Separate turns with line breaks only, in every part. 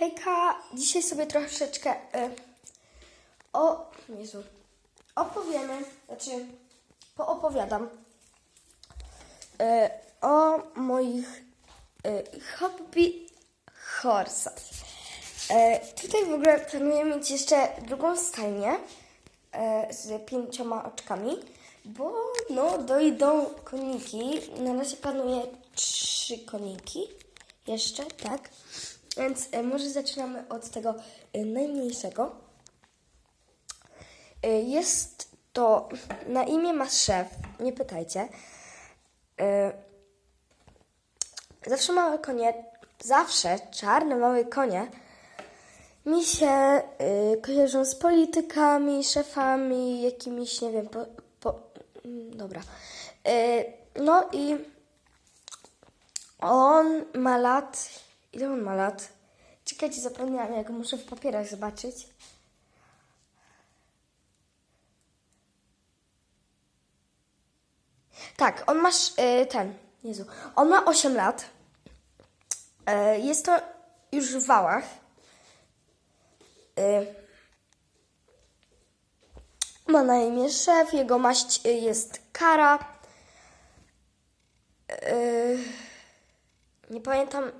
Hejka, dzisiaj sobie troszeczkę y, o, Jezu, opowiemy, znaczy poopowiadam y, o moich y, hobby horsach. Y, tutaj w ogóle planuję mieć jeszcze drugą stajnię y, z pięcioma oczkami, bo no dojdą koniki. Na razie planuję trzy koniki jeszcze, tak? Więc e, może zaczynamy od tego e, najmniejszego. E, Jest to, na imię ma szef, nie pytajcie. Zawsze małe konie, zawsze czarne małe konie mi się kojarzą z politykami, szefami, jakimiś, nie wiem, po, po, mm, dobra. No i on ma lat. Ile on ma lat? Czekajcie, zapomniałam, jak muszę w papierach zobaczyć. Tak, on ma sz- y, ten. Jezu. On ma 8 lat. Y, jest to już w wałach. Y, ma na imię szef, jego maść jest kara. Y, nie pamiętam.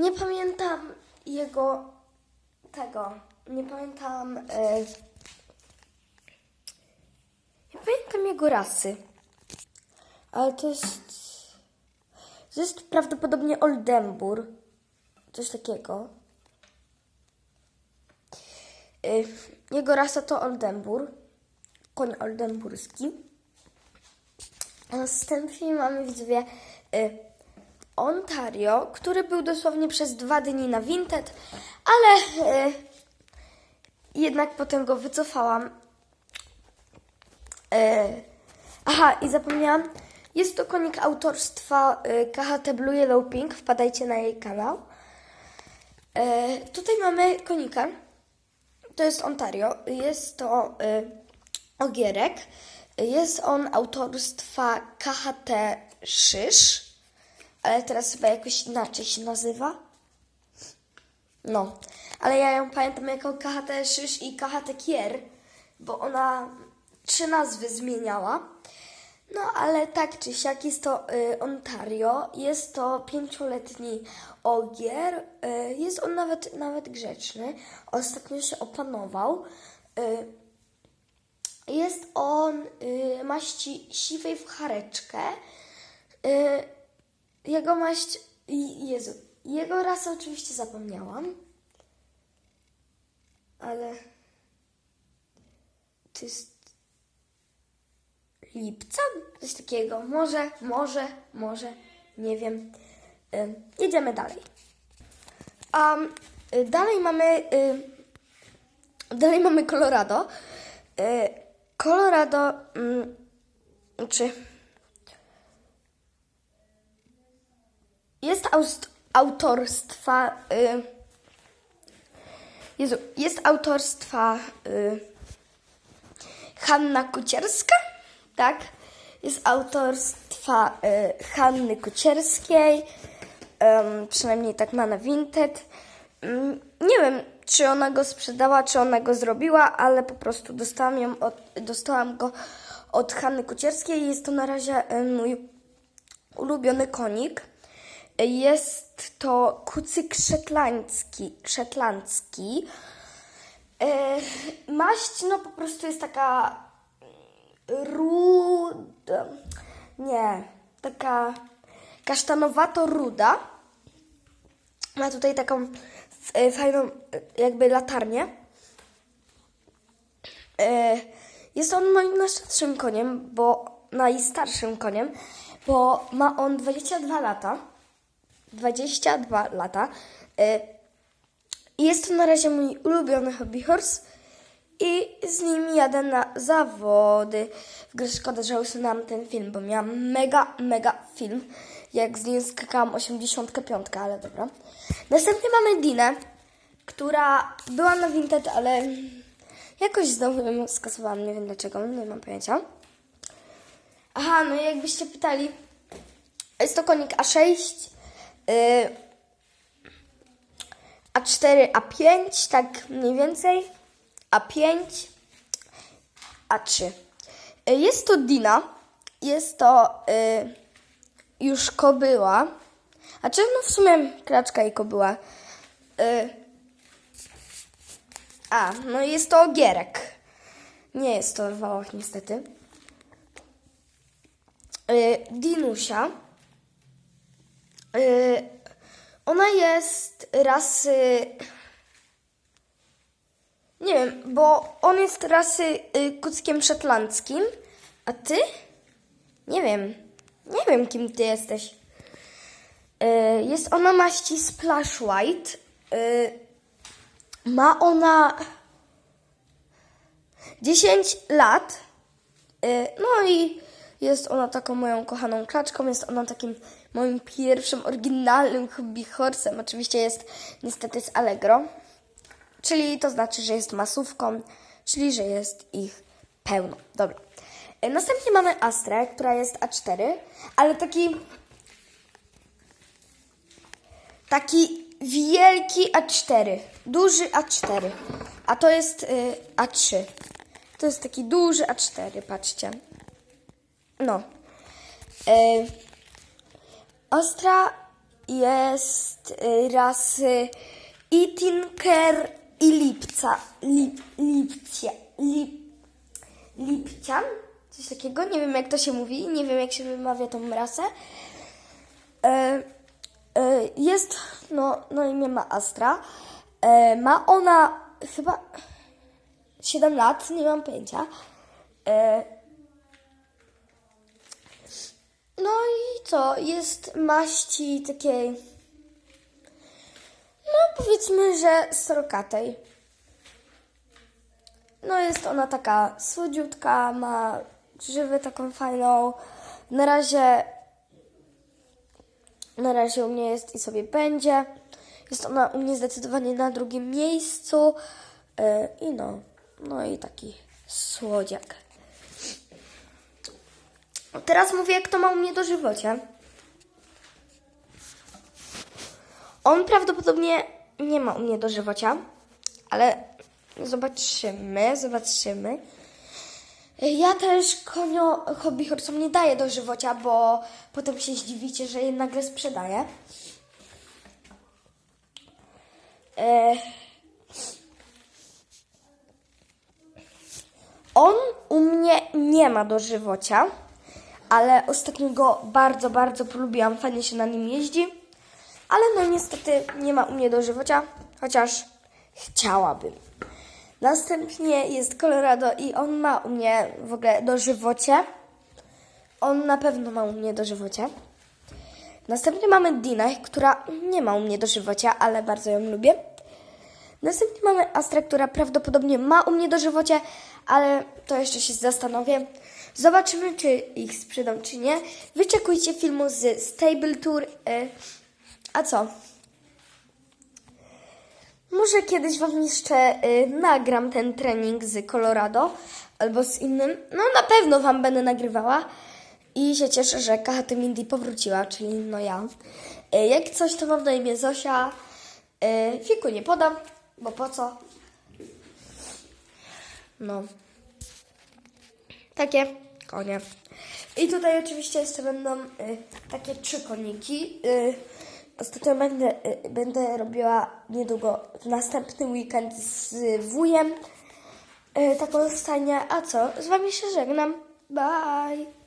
Nie pamiętam jego tego. Nie pamiętam. E, nie pamiętam jego rasy. Ale to jest. To jest prawdopodobnie Oldembur. Coś takiego. E, jego rasa to Oldembur. Koń oldemburski. A Następnie mamy widzowie y, Ontario, który był dosłownie przez dwa dni na Vinted, ale y, jednak potem go wycofałam. Y, aha, i zapomniałam. Jest to konik autorstwa y, KHT Blue Yellow Pink. Wpadajcie na jej kanał. Y, tutaj mamy konika. To jest Ontario. Jest to y, ogierek. Jest on autorstwa KHT Szysz, ale teraz chyba jakoś inaczej się nazywa. No, ale ja ją pamiętam jako KHT Szysz i KHT Kier, bo ona trzy nazwy zmieniała. No, ale tak czy siak jest to y, Ontario, jest to pięcioletni ogier, y, jest on nawet, nawet grzeczny, ostatnio się opanował. Y, jest on y, maści siwej w chareczkę. Y, jego maść. Jezu. Jego rasę oczywiście zapomniałam. Ale. To jest. Lipca? Coś takiego. Może, może, może. Nie wiem. Y, jedziemy dalej. Um, y, dalej mamy. Y, dalej mamy Colorado. Y, Colorado. Mm, czy. Jest autorstwa. Y, Jezu, jest autorstwa y, Hanna Kucierska, tak? Jest autorstwa y, Hanny Kucierskiej, Em, przynajmniej tak ma na Vinted. Mm, nie wiem, czy ona go sprzedała, czy ona go zrobiła, ale po prostu dostałam, ją od, dostałam go od Hanny Kucierskiej. Jest to na razie y, mój ulubiony konik. Jest to kucyk szetlandzki. szetlandzki. E, maść, no po prostu jest taka ruda. Nie, taka kasztanowato-ruda. Ma tutaj taką e, fajną, e, jakby latarnię. Jest on moim najstarszym koniem, bo najstarszym koniem, bo ma on 22 lata. 22 lata. I Jest to na razie mój ulubiony hobby horse i z nim jadę na zawody. W ogóle szkoda, że usunęłam ten film, bo miałam mega, mega film, jak z nim skakałam 85, ale dobra. Następnie mamy Dinę, która była na Vinted, ale jakoś znowu ją skasowałam, nie wiem dlaczego, nie mam pojęcia. Aha, no jakbyście pytali, jest to konik A6. Yy, A4, A5, tak mniej więcej. A5, A3. Y, Jest to Dina. Jest to y, już kobyła. A czy no w sumie kraczka i kobyła. Y, a, no jest to ogierek. Nie jest to wałach niestety. Y, Dinusia. Y, ona jest rasy. Nie wiem, bo on jest rasy y, kuckiem szetlandzkim, a ty? Nie wiem. Nie wiem, kim ty jesteś. Y, jest ona maści Splash White. Y, ma ona 10 lat. No i jest ona taką moją kochaną klaczką. Jest ona takim moim pierwszym oryginalnym hobby horsem. Oczywiście jest niestety z Allegro. Czyli to znaczy, że jest masówką, czyli że jest ich pełno. Dobra. Y, Następnie mamy Astrę, która jest A4, ale taki taki wielki A4, duży A4, a to jest y, A3. To jest taki duży A4, patrzcie. No. Y, Ostra jest y, rasy i Tinker i Lipca. Lip, lipcie, lip, lipcian? Coś takiego? Nie wiem jak to się mówi, nie wiem jak się wymawia tą rasę. E, e, jest, no, no imię ma Astra. E, ma ona chyba 7 lat, nie mam pojęcia. E, no i co? Jest maści takiej, no powiedzmy, że srokatej. No jest ona taka słodziutka, ma grzywę taką fajną. Na razie na razie u mnie jest i sobie będzie. Jest ona u mnie zdecydowanie na drugim miejscu. Yy, I no, no i taki słodziak. Teraz mówię, kto ma u mnie dożywocie. On prawdopodobnie nie ma u mnie dożywocia, ale zobaczymy, zobaczymy. Ja też konio hobby horsom nie daję dożywocia, bo potem się zdziwicie, że je nagle sprzedaję. E... On u mnie nie ma dożywocia, ale ostatnio go bardzo, bardzo polubiłam. Fajnie się na nim jeździ, ale no niestety nie ma u mnie dożywocia, chociaż chciałabym. Następnie jest Colorado i on ma u mnie w ogóle dożywocie. On na pewno ma u mnie dożywocie. Następnie mamy Dinah, która nie ma u mnie dożywocia, ale bardzo ją lubię. Następnie mamy Astra, która prawdopodobnie ma u mnie dożywocie, ale to jeszcze się zastanowię. Zobaczymy, czy ich sprzedam, czy nie. Wyczekujcie filmu z Stable Tour. y, A co? Może kiedyś Wam jeszcze y, nagram ten trening z Colorado albo z innym. No na pewno Wam będę nagrywała. I się cieszę, że KHT Mindy powróciła, czyli no ja. Y, jak coś, to mam na imię Zosia. Y, wieku nie podam, bo po co? No. Takie konie. I tutaj oczywiście jeszcze będą y, takie trzy koniki. Y, ostatnio będę, y, będę robiła niedługo w następny weekend z wujem y, taką stajnię. A co? Z wami się żegnam. Bye!